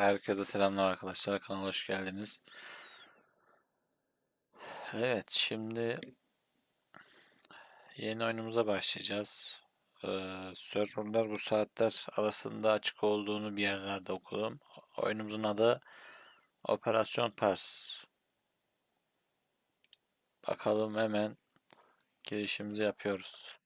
Herkese selamlar arkadaşlar. Kanala hoş geldiniz. Evet, şimdi yeni oyunumuza başlayacağız. Ee, serverlar bu saatler arasında açık olduğunu bir yerlerde okudum. Oyunumuzun adı Operasyon Pars. Bakalım hemen girişimizi yapıyoruz.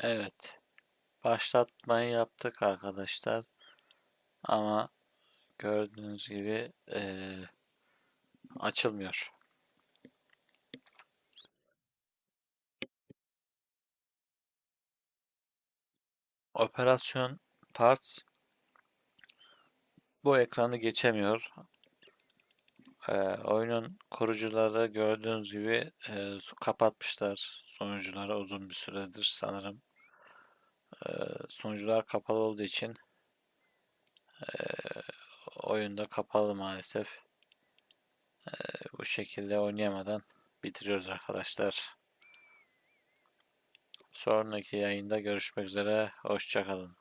Evet, başlatmayı yaptık arkadaşlar. Ama gördüğünüz gibi eee, açılmıyor. Operasyon Parts bu ekranı geçemiyor. Ee, oyunun kurucuları gördüğünüz gibi e, kapatmışlar sunucuları uzun bir süredir sanırım. Ee, sunucular kapalı olduğu için e, oyunda kapalı maalesef. E, bu şekilde oynayamadan bitiriyoruz arkadaşlar. Sonraki yayında görüşmek üzere. Hoşçakalın.